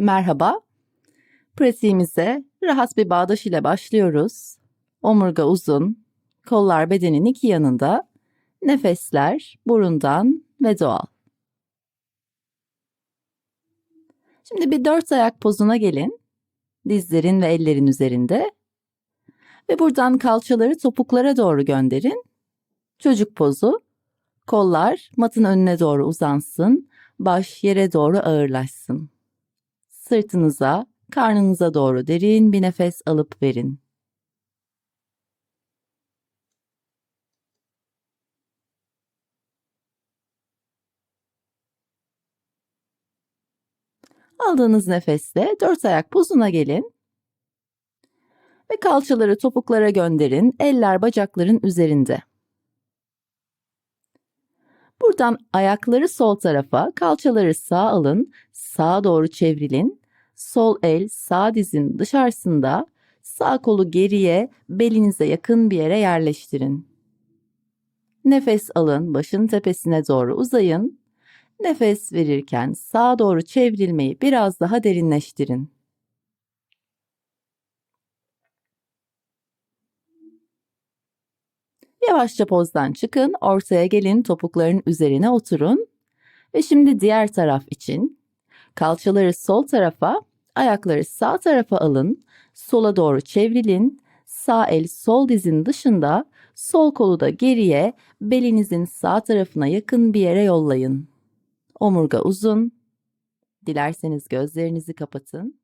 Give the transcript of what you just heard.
Merhaba. Pratiğimize rahat bir bağdaş ile başlıyoruz. Omurga uzun, kollar bedenin iki yanında, nefesler burundan ve doğal. Şimdi bir dört ayak pozuna gelin. Dizlerin ve ellerin üzerinde. Ve buradan kalçaları topuklara doğru gönderin. Çocuk pozu. Kollar matın önüne doğru uzansın. Baş yere doğru ağırlaşsın. Sırtınıza, karnınıza doğru derin bir nefes alıp verin. Aldığınız nefesle dört ayak pozuna gelin. Ve kalçaları topuklara gönderin. Eller bacakların üzerinde. Buradan ayakları sol tarafa, kalçaları sağ alın, sağa doğru çevrilin. Sol el sağ dizin dışarısında, sağ kolu geriye, belinize yakın bir yere yerleştirin. Nefes alın, başın tepesine doğru uzayın. Nefes verirken sağa doğru çevrilmeyi biraz daha derinleştirin. Yavaşça pozdan çıkın, ortaya gelin, topukların üzerine oturun. Ve şimdi diğer taraf için kalçaları sol tarafa, ayakları sağ tarafa alın, sola doğru çevrilin. Sağ el sol dizin dışında, sol kolu da geriye, belinizin sağ tarafına yakın bir yere yollayın. Omurga uzun. Dilerseniz gözlerinizi kapatın.